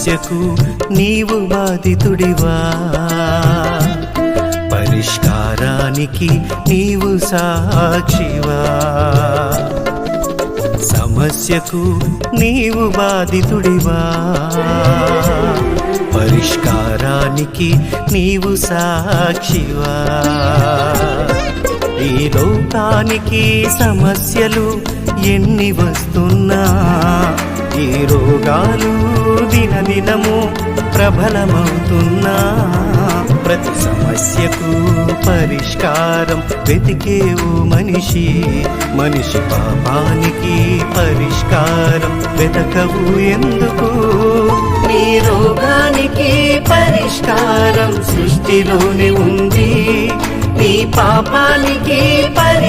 సమస్యకు నీవు బాధితుడివా. పరిష్కారానికి నీవు సాక్షివా. సమస్యకు నీవు బాధితుడివా. పరిష్కారానికి నీవు సాక్షివా. ఈ లోకానికి సమస్యలు ఎన్ని వస్తున్నా. ఈ రోగాలు దినదినము ప్రబలమవుతున్నా. ప్రతి సమస్యకు పరిష్కారం వెతికేవు మనిషి. మనిషి పాపానికి పరిష్కారం వెతకవు ఎందుకు? నీ రోగానికి పరిష్కారం సృష్టిలోనే ఉంది. నీ పాపానికి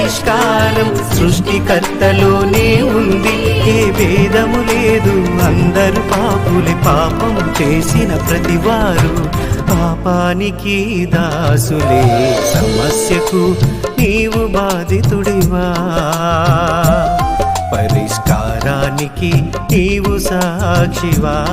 పరిష్కారం సృష్టికర్తలోనే ఉంది. ఏ భేదము లేదు. అందరు పాపులే పాపం చేసిన ప్రతివారు. పాపానికి దాసులే సమస్యకు నీవు బాధితుడివా. పరిష్కారానికి నీవు సాక్షివా.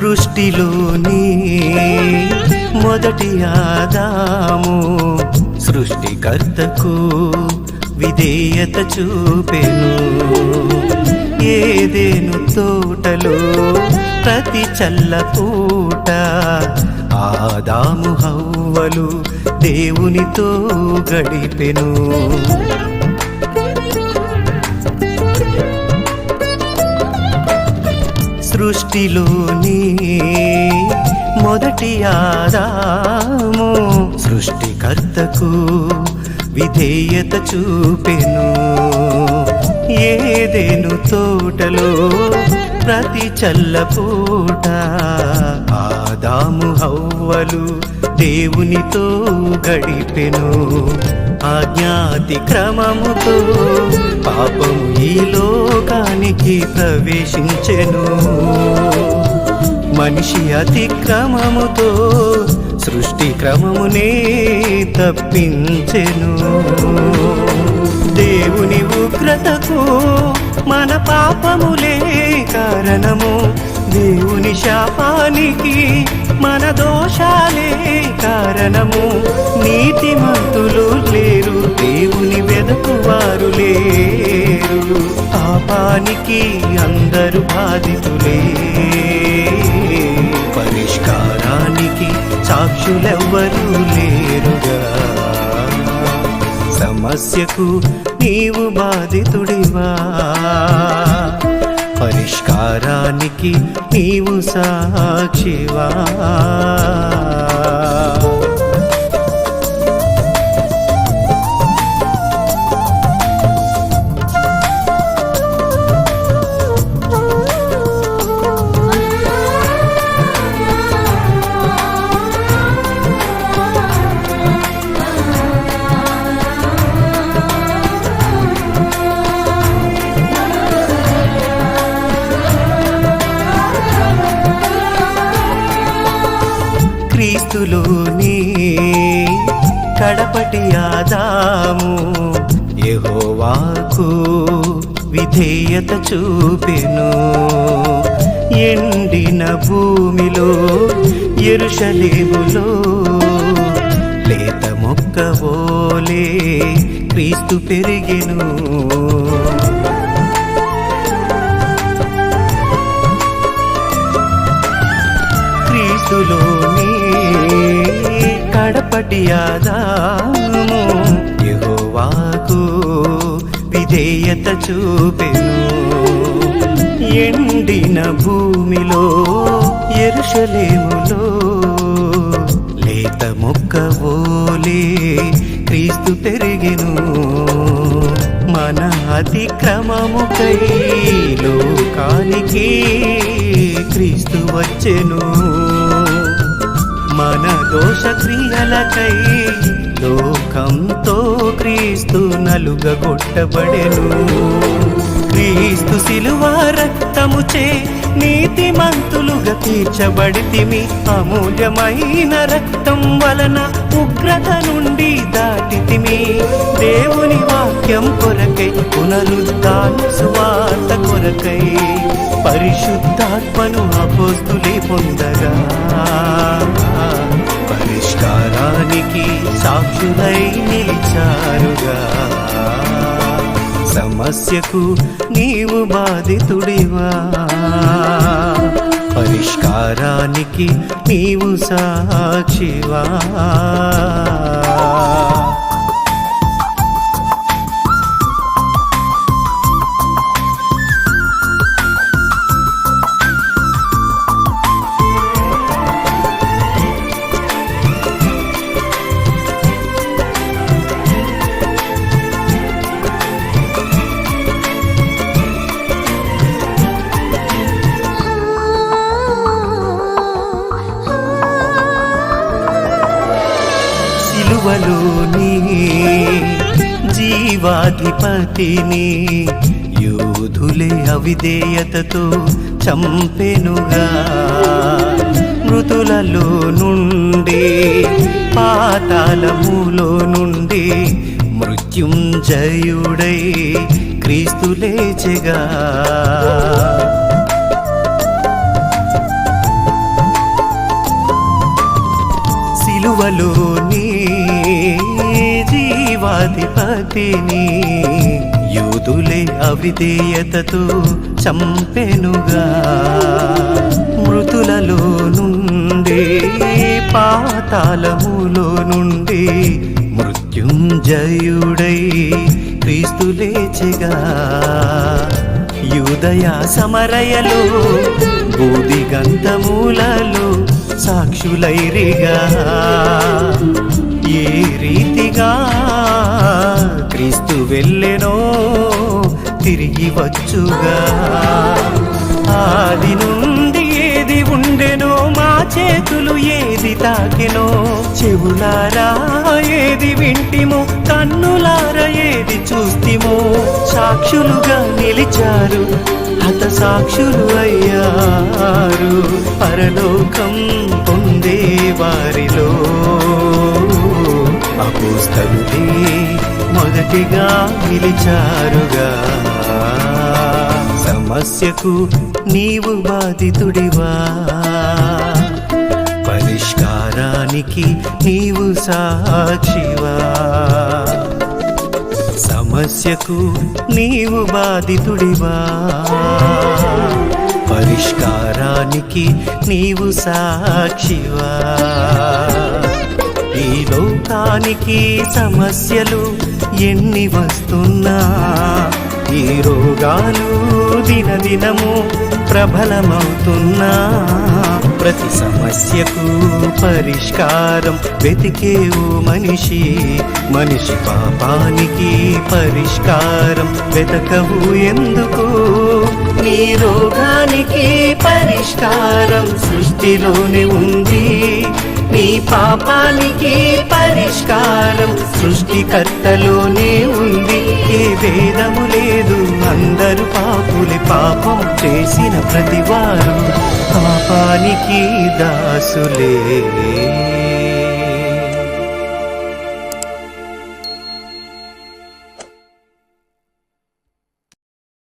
సృష్టిలోని మొదటి ఆదాము. సృష్టికర్తకు విధేయత చూపెను. ఏదేను తోటలో ప్రతి చల్లపూట ఆదాము హవ్వలు దేవునితో గడిపెను. సృష్టిలోని మొదటి ఆదాము. సృష్టికర్తకు విధేయత చూపెను. ఏదేను తోటలో ప్రతి చల్లపూట ఆదాము హవ్వలు దేవునితో గడిపెను. ఆజ్ఞాతి క్రమముతో పాపము ఈ లోకానికి ప్రవేశించెను. మనిషి అతిక్రమముతో సృష్టి క్రమమునే తప్పించెను. దేవుని ఉగ్రతకు మన పాపములే కారణము. దేవుని శాపానికి మన దోషాలే కారణము. నీతి మంతులు లేరు దేవుని వెదకువారు లేరు. పాపానికి అందరు బాధితులే. పరిష్కారానికి సాక్షులెవ్వరూ లేరుగా. సమస్యకు నీవు బాధితుడివా? పరిష్కారానికి నీవు సాక్షివా. నీ కడపటి ఆదాము యహోవాకు విధేయత చూపెను. ఎండిన భూమిలో ఎరుషలేములో లేత మొక్కవోలే క్రీస్తు పెరిగెను. క్రీస్తులోనే ఆదాము యహోవాకు విధేయత చూపెను. ఎండిన భూమిలో ఎరుషలేములో లేత మొక్క ఓలే క్రీస్తు పెరిగెను. మన అతిక్రమముకై లోకానికి క్రీస్తు వచ్చెను. మన దోష క్రియలకై లోకంతో క్రీస్తు నలుగ కొట్టబడెను క్రీస్తు శిలువ రక్తముచే నీతిమంతులుగా తీర్చబడితిమి. అమూల్యమైన రక్తం వలన ఉగ్రత నుండి దాటితిమి. దేవుని వాక్యం కొరకై పునరుద్ధాన సువార్త కొరకై పరిశుద్ధాత్మను అపోస్తులే పొందగా. పరిష్కారానికి సాక్షులై నిలిచారుగా. సమస్యకు నీవు బాధితుడివా? పరిష్కారానికి నీవు సాక్షివా? అధిపతిని యోధులే అవిధేయతతో చంపెనుగా. మృతులలో నుండి పాతాళములో నుండి మృత్యుంజయుడై క్రీస్తు లేచెగా. సిలువలోని యూదులే అవిధేయతతో చంపెనుగా. మృతులలో నుండి పాతాళములో నుండి మృత్యుంజయుడై క్రీస్తు లేచెగా. యూదయ సమరయలో బూది గంధమూలలో సాక్షులైరిగా. ఏ వెళ్ళెనో తిరిగి వచ్చుగా. ఆది నుండి ఏది ఉండెనో మా చేతులు ఏది తాకెనో. చెవులారా ఏది వింటిమో కన్నులారా ఏది చూస్తిమో. సాక్షులుగా నిలిచారు హత సాక్షులు అయ్యారు. పరలోకం పొందే వారిలో. అపోస్తలులే మొదటిగా నిలిచారుగా. సమస్యకు నీవు బాధితుడివా? పరిష్కారానికి నీవు సాక్షివా? సమస్యకు నీవు బాధితుడివా? పరిష్కారానికి నీవు సాక్షివా? ఈ లోకానికి సమస్యలు ఎన్ని వస్తున్నా ఈ రోగాలు దినదినము ప్రబలమవుతున్నా. ప్రతి సమస్యకు పరిష్కారం వెతికేవు మనిషి మనిషి పాపానికి పరిష్కారం వెతకవు ఎందుకు? నీ రోగానికి పరిష్కారం సృష్టిలోనే ఉంది. నీ పాపానికి పరిష్కారం సృష్టికర్తలోనే ఉంది. ఏ వేదము లేదు అందరు పాపులి. పాపం చేసిన ప్రతివారు పాపానికి దాసులే.